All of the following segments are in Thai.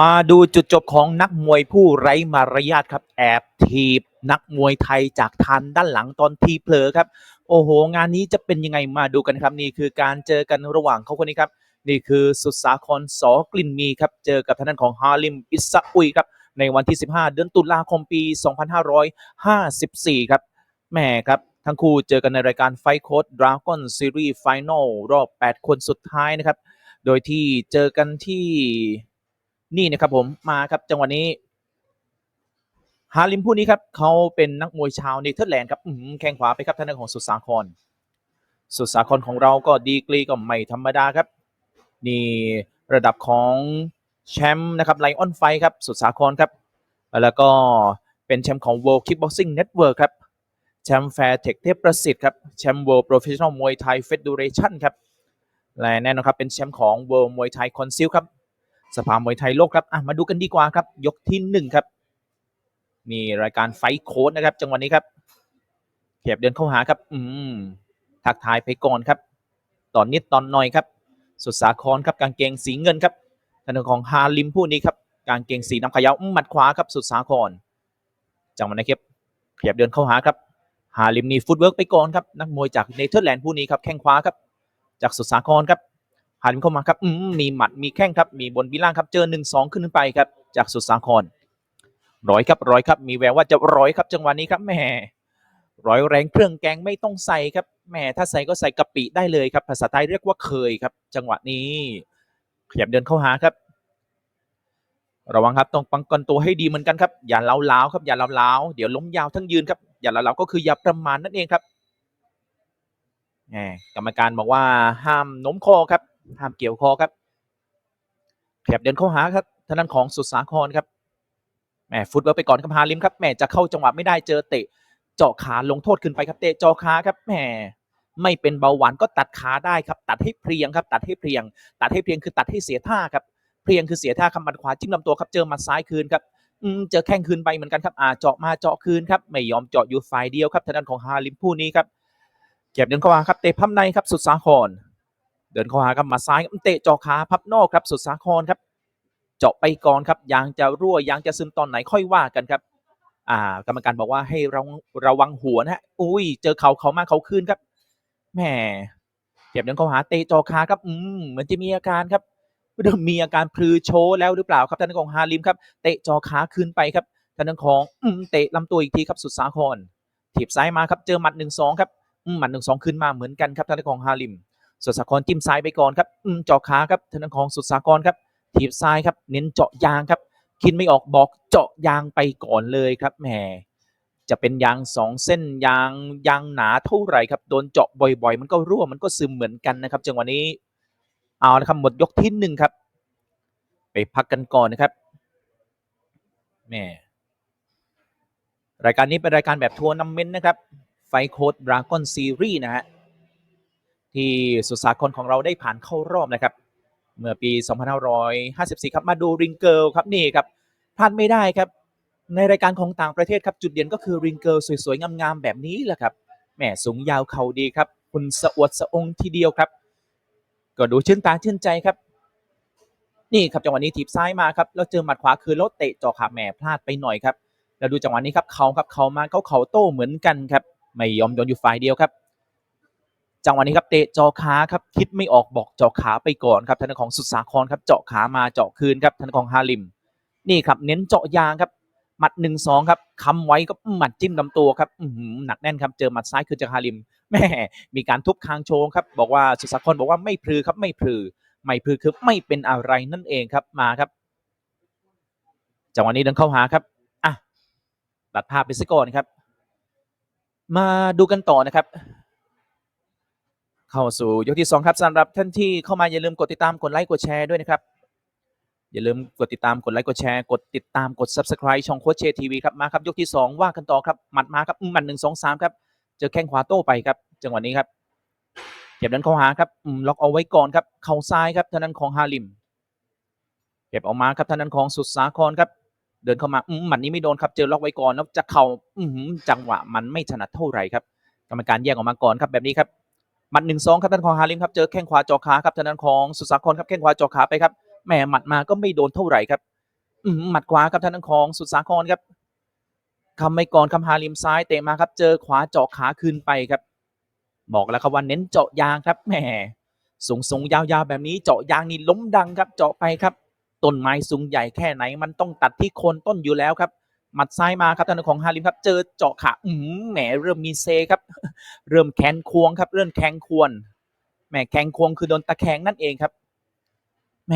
มาดูจุดจบของนักมวยผู้ไร้มารยาทครับ แอบทีบนักมวยไทยจากทันด้านหลังตอนทีเผลอครับ โอ้โห งานนี้จะเป็นยังไงมาดูกันครับนี่คือการเจอกันระหว่างเขาคนนี้ครับ นี่คือสุดสาครสอกลิ่นมีครับ เจอกับทางด้านของฮาริมอิสซาอุยครับ ในวันที่ 15 เดือนตุลาคมปี 2554 ครับแหมครับทั้งคู่เจอกันในรายการไฟโค้ดดราก้อนซีรีส์ไฟแนลรอบ 8 คนสุดท้ายนะครับ โดยที่เจอกันที่ นี่นะครับผมมาครับจังหวะนี้ ฮาริมผู้นี้ครับเขาเป็นนักมวยชาวเนเธอร์แลนด์ครับแข้งขวาไปครับทางด้านของสุดสาคร สุดสาครของเราก็ดีกรีก็ไม่ธรรมดาครับ นี่ระดับของแชมป์นะครับไลออนไฟครับสุดสาครครับ แล้วก็เป็นแชมป์ของ World Kickboxing Network ครับแชมป์แฟร์เทคเทพประสิทธิ์ครับแชมป์ World Professional Muay Thai Federation ครับและแน่นอนครับเป็นแชมป์ของ World Muay Thai Council ครับ สภามวยไทยโลกครับอะมาดูกันดีกว่าครับ ยกที่หนึ่งครับนี่รายการไฟโค้ดนะครับ จังหวะนี้ครับเขียบเดินเข้าหาครับ อืมทักทายไปก่อนครับ ตอนนิดตอนหน่อยครับ สุดสาครครับกางเกงสีเงินครับทางด้านของฮาลิมผู้นี้ครับกางเกงสีน้ำขาวหมัดขวาครับสุดสาครจังหวะนี้ครับเขียบเดินเข้าหาครับฮาลิมนี่ฟุตเวิร์กไปก่อนครับนักมวยจากเนเธอร์แลนด์ผู้นี้ครับแข้งขวาครับ จากสุดสาครครับ ฮาลิมเข้ามาครับอืมมีหมัดมีแข้งครับมีบนวิล่างครับเจอหนึ่งสองขึ้นไปครับ จากสุดสาครร้อยครับร้อยครับ มีแววว่าจะร้อยครับจังหวะนี้ครับแหมร้อยแรงเครื่องแกงไม่ต้องใส่ครับแหมถ้าใส่ก็ใส่กะปิได้เลยครับ ภาษาไทยเรียกว่าเคยครับ จังหวะนี้ ขยับเดินเข้าหาครับ ระวังครับต้องปังกันตัวให้ดีเหมือนกันครับ อย่าเล้าล้าครับอย่าเล้าล้าเดี๋ยวล้มยาวทั้งยืนครับอย่าเล้าล้าก็คืออย่าประมาณนั่นเองครับแหมกรรมการบอกว่าห้ามโน้มคอครับ ห้ามเกี่ยวคอครับขยับเดินเข้าหาครับทางด้านของสุดสาครครับแหมฟุตเวิร์ไปก่อนครับฮาลิมครับแหมจะเข้าจังหวะไม่ได้เจอเตะเจาะขาลงโทษขึ้นไปครับเตะเจาะขาครับแหมไม่เป็นเบาหวานก็ตัดขาได้ครับ ตัดให้เพียงครับ ตัดให้เพียง ตัดให้เพียงคือตัดให้เสียท่าครับเพียงคือเสียท่าครับหมัดขวาจิ้มลำตัวครับเจอมัดซ้ายคืนครับเจอแข้งคืนไปเหมือนกันครับอาเจาะมาเจาะคืนครับไม่ยอมเจาะอยู่ฝ่ายเดียวครับทางด้านของฮาลิมผู้นี้ครับเก็บเดินเข้ามาครับเตะพับในครับสุดสาคร เดินเข้าหาครับมาซ้ายเตะจาะขาพับนอกครับสุดสาครครับ เจาะไปก่อนครับยางจะรั่วยางจะซึมตอนไหนค่อยว่ากันครับ อ่ากรรมการบอกว่าให้ระวังระวังหัวนะฮะอุ้ย เจอเขาเขามาเขาคืนครับแหมเก็บเดินเข้าหาเตะเจอขาครับอืมเหมือนจะมีอาการครับเริ่มมีอาการพลือโชว์แล้วหรือเปล่าครับทางด้านของฮาลิมครับเตะจอขาคืนไปครับทางด้านของอืมเตะลำตัวอีกทีครับสุดสาครถีบซ้ายมาครับเจอหมัดหนึ่งสองครับอืมหมัดหนึ่งสองคืนมาเหมือนกันครับทางด้านของฮาลิม สุดสาครจิ้มซ้ายไปก่อนครับเจาะขาครับทางด้านของสุดสาครครับถีบซ้ายครับ เน้นเจาะยางครับ คิดไม่ออกบอกเจาะยางไปก่อนเลยครับแหมจะเป็นยางสองเส้นยางยางหนาเท่าไหร่ครับโดนเจาะบ่อย ๆ มันก็รั่วมันก็ซึมเหมือนกันนะครับจังหวะนี้เอาละครับหมดยกที่หนึ่งครับ ไปพักกันก่อนนะครับแหมรายการนี้เป็นรายการแบบทัวร์นัมเมนต์นะครับไฟโค้ดดราก้อนซีรีส์นะฮะ ที่สุสาครของเราได้ผ่านเข้ารอบนะครับ เมื่อปี 2554 ครับมาดูริงเกิลครับนี่ครับพลาดไม่ได้ครับ ในรายการของต่างประเทศครับจุดเด่นก็คือริงเกิลสวยๆ งามๆ แบบนี้แหละครับแหมสูงยาวเข่าดีครับ คุณสะอวดสะองทีเดียวครับ ก็ดูชื่นตาชื่นใจครับ นี่ครับจังหวะนี้ถีบซ้ายมาครับแล้วเจอหมัดขวาคือแล้วเตะจ่อขาแหมพลาดไปหน่อยครับแล้วดูจังหวะนี้ครับเขาครับเขามาเขาเขาโต้เหมือนกันครับไม่ยอมโดนอยู่ฝ่ายเดียวครับ จังหวะนี้ครับเตะเจาะขาครับคิดไม่ออกบอกเจาะขาไปก่อนครับทางด้านของสุดสาครครับเจาะขามาเจาะคืนครับทางด้านของฮาลิม นี่ครับเน้นเจาะยางครับหมัดหนึ่งสองครับคำไว้ก็หมัดจิ้มลำตัวครับหนักแน่นครับเจอหมัดซ้ายคือจากฮาลิมแม่มีการทุบคางโชว์ครับบอกว่าสุดสาครบอกว่าไม่พลือครับไม่พลือไม่พลือคือไม่เป็นอะไรนั่นเองครับมาครับจังหวะนี้เดินเข้าหาครับอะตัดภาพไปซะก่อนครับ มาดูกันต่อนะครับ เข้าสู่ยกที่สองครับสำหรับท่านที่เข้ามาอย่าลืมกดติดตามกดไลค์กดแชร์ด้วยนะครับ อย่าลืมกดติดตามกดไลค์กดแชร์กดติดตามกด subscribe ช่องโคชเชทีวีครับมาครับยกที่สองว่ากันต่อครับหมัดมาครับหมัดหนึ่งสองสามครับเจอแข้งขวาโต้ไปครับ จังหวะนี้ครับเก็บดันเข้าหาครับล็อกเอาไว้ก่อนครับเข่าซ้ายครับท่านั้นของฮาลิมเก็บออกมาครับท่านั้นของสุดสาครครับ เดินเข้ามาหมัดนี้ไม่โดนครับเจอล็อกไว้ก่อนแล้วจะเข่าจังหวะมันไม่ถนัดเท่าไหร่ครับกรรมการแยกออกมาก่อนครับแบบนี้ครับ หมัดหนึ่งสองครับทางด้านของฮาริมครับเจอแข้งขวาเจอขาครับทางด้านของสุสาครครับแข้งขวาเจอขาไปครับแหมหมัดมาก็ไม่โดนเท่าไหร่ครับหมัดขวาครับทางด้านของสุสาครครับคำไม่ก่อนคำหาริมซ้ายเตะมาครับ เจอขวาเจาะขาคืนไปครับ บอกแล้วครับว่าเน้นเจาะยางครับแหมสูงสูงยาวๆแบบนี้เจาะยางนี่ล้มดังครับเจาะไปครับต้นไม้สูงใหญ่แค่ไหนมันต้องตัดที่โคนต้นอยู่แล้วครับ หมัดซ้ายมาครับทางด้านของฮาริมครับ เจอเจาะขาอืมแหมเริ่มมีเซครับ เริ่มแขนควงครับ เริ่มแขงควรแหมแขงควงคือโดนตะแคงนั่นเองครับแหม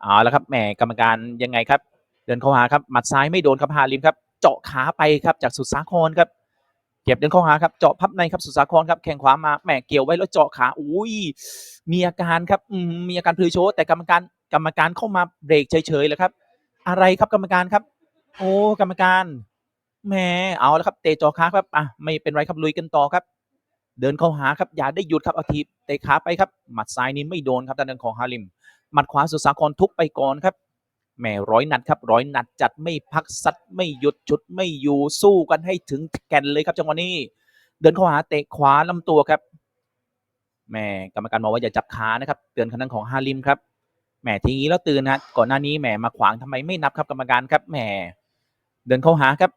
เอาแล้วครับแหมกรรมการยังไงครับ เดินเข้าหาครับหมัดซ้ายไม่โดนครับฮาริมครับ เจาะขาไปครับจากสุดสาครครับเก็บเดินเข้าหาครับเจาะพับในครับสุดสาครครับแข่งขวามาแหมเกี่ยวไว้แล้วเจาะขาอุ้ยมีอาการครับอืมมีอาการพลือโชว์แต่กรรมการกรรมการเข้ามาเบรกเฉยๆเลยครับ อะไรครับกรรมการครับ โอ้กรรมการแหมเอาแล้วครับ เตะจาะขาครับอะไม่เป็นไรครับลุยกันต่อครับ เดินเข้าหาครับอย่าได้หยุดครับเอาทีเตะขาไปครับหมัดซ้ายนี้ไม่โดนครับทางด้านของฮาริมหมัดขวาสุสาครทุบไปก่อนครับแหมร้อยนัดครับร้อยนัดจัดไม่พักซัดไม่หยุดชุดไม่อยู่สู้กันให้ถึงแก่นเลยครับจังหวะนี้ เดินเข้าหาเตะขวาลำตัวครับแหมกรรมการบอกว่าอย่าจับขานะครับ เตือนคันนั้นของฮาริมครับแหมทีนี้แล้วตือนนะก่อนหน้านี้แหมมาขวางทำไมไม่นับครับกรรมการครับแหม เดินเข้าหาครับ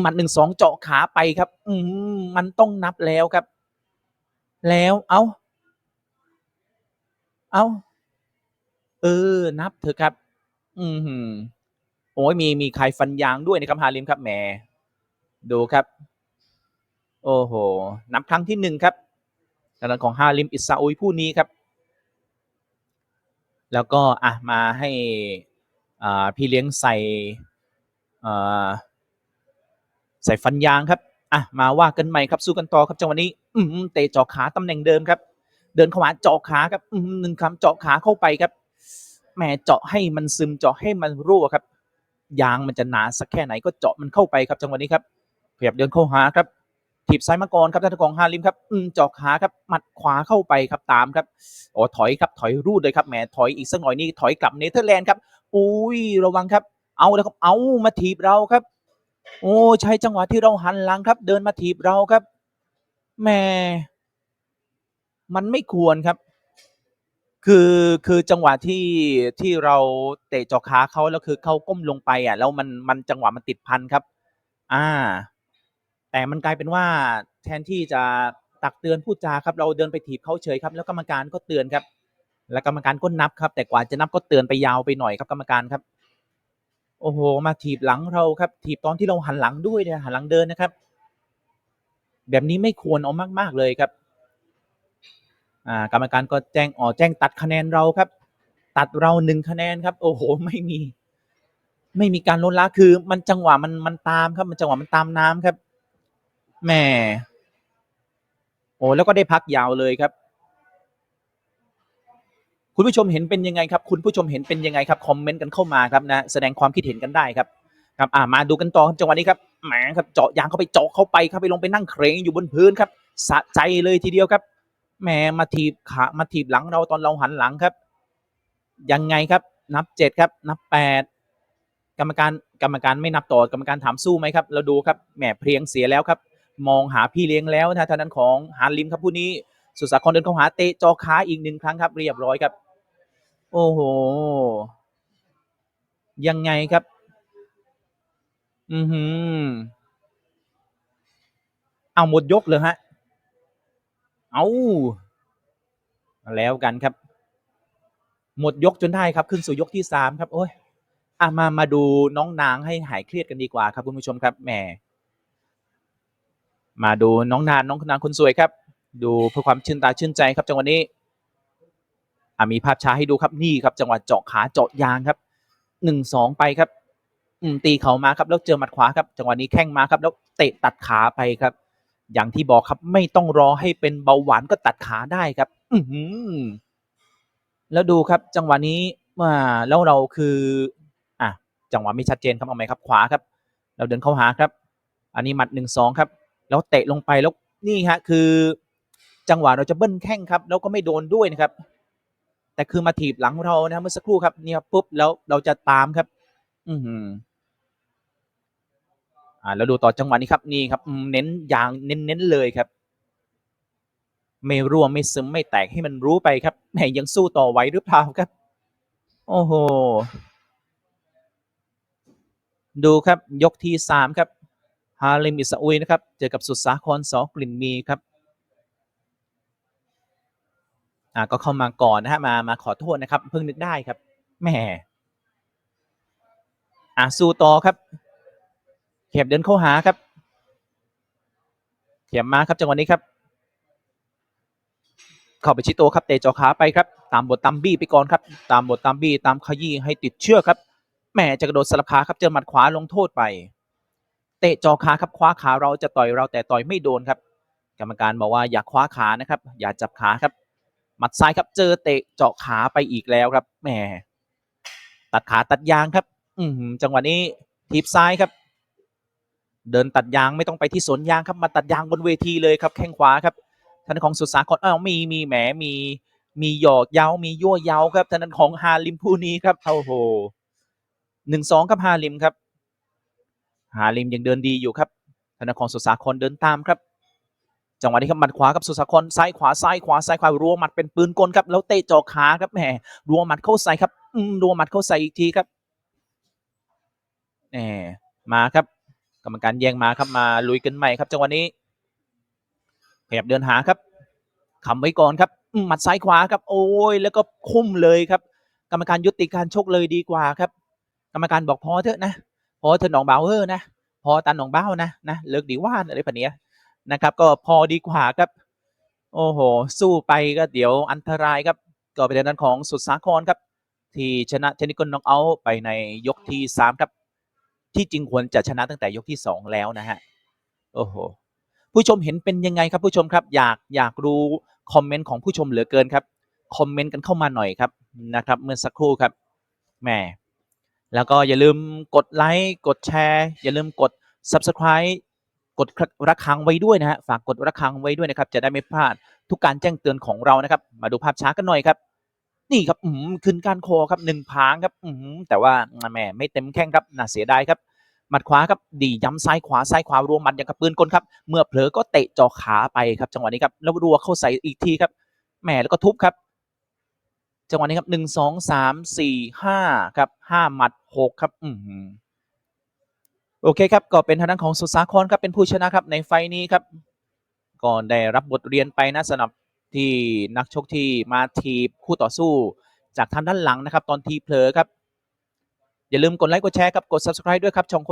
หมัดหนึ่งสองเจาะขาไปครับ อืมมันต้องนับแล้วครับ แล้วเอาเอาเออ นับเถอะครับ อืมหืมโอ้ยมีมีใครฟันยางด้วยนะครับฮาริมครับแหมดูครับ โอ้โหนับครั้งที่หนึ่งครับทางด้านของฮาริมอิสซาอุยผู้นี้ครับ แล้วก็อะมาให้อ่าพี่เลี้ยงใส่อ่า ใส่ฟันยางครับอะมาว่ากันใหม่ครับสู้กันต่อครับจังหวะนี้ อืมเตะเจาะขาตำแหน่งเดิมครับ เดินเข้ามาเจาะขาครับอืมหนึ่งคำเจาะขาเข้าไปครับแหมเจาะให้มันซึมเจาะให้มันรั่วครับ ยางมันจะหนาสักแค่ไหนก็เจาะมันเข้าไปครับจังหวะนี้ครับพยายามเดินเข้าหาครับถีบซ้ายมาก่อนครับท่านของฮาริมครับอืมเจาะขาครับหมัดขวาเข้าไปครับตามครับโอ้ถอยครับถอยรูดเลยครับแหมถอยอีกสักหน่อยนี่ถอยกลับเนเธอร์แลนด์ครับอุ้ยระวังครับ เอาแล้วครับเอามาถีบเราครับ โอ้ใช้จังหวะที่เราหันหลังครับ เดินมาถีบเราครับแหมมันไม่ควรครับ คือคือจังหวะที่ที่เราเตะจาะขาเขาแล้วคือเขาก้มลงไปอะ แล้วมันมันจังหวะมันติดพันครับ อ่า แต่มันกลายเป็นว่าแทนที่จะตักเตือนพูดจาครับ เราเดินไปถีบเขาเฉยครับ แล้วกรรมการก็เตือนครับ แล้วกรรมการก็นับครับ แต่กว่าจะนับก็เตือนไปยาวไปหน่อยครับกรรมการครับ โอ้โห มาถีบหลังเราครับ ถีบตอนที่เราหันหลังด้วยเนี่ยหันหลังเดินนะครับ แบบนี้ไม่ควรเอามาก ๆ เลยครับอ่ากรรมการก็แจ้งอ๋อแจ้งตัดคะแนนเราครับ ตัดเราหนึ่งคะแนนครับ โอ้โห ไม่มี ไม่มีการลดละคือ มันจังหวะมันมันตามครับ มันจังหวะมันตามน้ำครับแหมโอ้แล้วก็ได้พักยาวเลยครับ คุณผู้ชมเห็นเป็นยังไงครับ คุณผู้ชมเห็นเป็นยังไงครับ คอมเมนต์กันเข้ามาครับนะ แสดงความคิดเห็นกันได้ครับครับอ่ามาดูกันต่อครับจังหวะนี้ครับแหมครับเจาะยางเข้าไปเจาะเข้าไปครับไปลงไปนั่งเครงอยู่บนพื้นครับสะใจเลยทีเดียวครับแหมมาถีบขามาถีบหลังเราตอนเราหันหลังครับ ยังไงครับ นับเจ็ดครับ นับแปดกรรมการกรรมการไม่นับต่อกรรมการถามสู้ไหมครับ เราดูครับแหมเพลียงเสียแล้วครับ มองหาพี่เลี้ยงแล้วนะทางนั้นของฮาริมครับผู้นี้สุดสาครเดินเข้าหาเตะจอขาอีกหนึ่งครั้งครับเรียบร้อยครับ โอ้โห ยังไงครับ อือหือ เอาหมดยกเลยฮะ เอาแล้วกันครับ หมดยกจนได้ครับ ขึ้นสู่ยกที่สามครับ โอ้ยอะมามาดูน้องนางให้หายเครียดกันดีกว่าครับคุณผู้ชมครับแหมมาดูน้องนานน้องนางคนสวยครับ ดูเพื่อความชื่นตาชื่นใจครับจังหวะนี้ อะมีภาพช้าให้ดูครับนี่ครับ จังหวะเจาะขาเจาะยางครับหนึ่งสองไปครับ อืมตีเข่ามาครับ แล้วเจอหมัดขวาครับ จังหวะนี้แข้งมาครับ แล้วเตะตัดขาไปครับ อย่างที่บอกครับ ไม่ต้องรอให้เป็นเบาหวานก็ตัดขาได้ครับ อืแล้วดูครับ จังหวะนี้ว่าแล้วเราคือ อะจังหวะไม่ชัดเจนครับเอาไหมครับขวาครับ เราเดินเข้าหาครับ อันนี้หมัดหนึ่งสองครับ แล้วเตะลงไปแล้วนี่ฮะ คือ จังหวะเราจะเบิ้ลแข้งครับ แล้วก็ไม่โดนด้วยนะครับ แต่คือมาถีบหลังเรานะเมื่อสักครู่ครับเนี่ยปุ๊บแล้วเราจะตามครับ อือหืออ่าแล้วดูต่อจังหวะนี้ครับนี่ครับเน้นอย่างเน้นเน้นเลยครับ ไม่ร่วไม่ซึมไม่แตกให้มันรู้ไปครับแหมยังสู้ต่อไหวหรือเปล่าครับ โอ้โหดูครับยกที่สามครับฮาเลมอิสอุยนะครับ เจอกับสุดสาครสอกลิ่นมีครับ อ่าก็เข้ามาก่อนนะฮะมามาขอโทษนะครับ เพิ่งนึกได้ครับแหมอ่าสู้ต่อครับ เข็บเดินเข้าหาครับ เข็มมาครับจังหวะนี้ครับ เข้าไปชิดโตวครับ เตะจ่อขาไปครับ ตามบทตามบี้ไปก่อนครับ ตามบทตามบี้ตามขยี้ให้ติดเชือกครับแหมจะกระโดดสลับขาครับเจอหมัดขวาลงโทษไป เตะจอขาครับคว้าขาเราจะต่อยเราแต่ต่อยไม่โดนครับ กรรมการบอกว่าอย่าคว้าขานะครับ อย่าจับขาครับ หมัดซ้ายครับเจอเตะเจาะขาไปอีกแล้วครับแหมตัดขาตัดยางครับ อืจังหวะนี้ทีบซ้ายครับ เดินตัดยางไม่ต้องไปที่สวนยางครับมาตัดยางบนเวทีเลยครับ แข้งขวาครับท่านของสุสาครอ้าวมีมีแหมมีมีหยอกเย้ามียั่วเย้าครับท่านของฮาลิมผู้นี้ครับโอ้โหหนึ่งสองครับฮาลิมครับฮาลิมยังเดินดีอยู่ครับธนาครสุสาครเดินตามครับ จังหวะนี้ครับหมัดขวากับสุสาครซ้ายขวาซ้ายขวาซ้ายขวารัวหมัดเป็นปืนกลครับแล้วเตะจ่อขาครับแหมรัวหมัดเข้าใส่ครับอืมรัวหมัดเข้าใส่อีกทีครับแหมมาครับ กรรมการแย่งมาครับมาลุยกันใหม่ครับ จังหวะนี้ขยับเดินหาครับคำไว้ก่อนครับหมัดซ้ายขวาครับ โอ้ยแล้วก็คุ้มเลยครับ กรรมการยุติการชกเลยดีกว่าครับ กรรมการบอกพอเถอะนะพอเธอหนองเบาเออนะพอตันหนองเบ้านะนะเลิกดีว่าอะไรแบบเนี้ย นะครับ ก็พอดีกว่าครับ โอ้โห สู้ไปก็เดี๋ยวอันตรายครับ ก็เป็นด้านของสุดสาครครับ ที่ชนะเทนนิคอนน็อกเอาท์ไปในยกที่สามครับ ที่จริงควรจะชนะตั้งแต่ยกที่สองแล้วนะฮะ โอ้โห ผู้ชมเห็นเป็นยังไงครับผู้ชมครับ อยากอยากรู้คอมเมนต์ของผู้ชมเหลือเกินครับ คอมเมนต์กันเข้ามาหน่อยครับนะครับ เมื่อสักครู่ครับ แหม แล้วก็อย่าลืมกดไลค์ กดแชร์ อย่าลืมกด Subscribe กดระฆังไว้ด้วยนะฮะฝากกดระฆังไว้ด้วยนะครับจะได้ไม่พลาดทุกการแจ้งเตือนของเรานะครับ มาดูภาพช้ากันหน่อยครับนี่ครับอืมขึ้นการโคครับหนึ่งพางครับอืมแต่ว่าแหมไม่เต็มแข้งครับน่าเสียดายครับหมัดขวาครับดีย้ำซ้ายขวาซ้ายขวารวมหมัดอย่างกับปืนกลครับ เมื่อเผลอก็เตะจ่อขาไปครับ จังหวะนี้ครับแล้วรัวเข้าใส่อีกทีครับแหมแล้วก็ทุบครับ จังหวะนี้ครับหนึ่งสองสามสี่ห้าครับห้าหมัดหกครับ อืม โอเคครับก็เป็นทางด้านของสุสาครครับเป็นผู้ชนะครับในไฟล์นี้ครับก็ได้รับบทเรียนไปนะสำหรับที่นักชกที่มาทีบคู่ต่อสู้จากทางด้านหลังนะครับ ตอนทีเผลอครับ อย่าลืมกดไลค์กดแชร์ครับกด subscribe ด้วยครับช่อง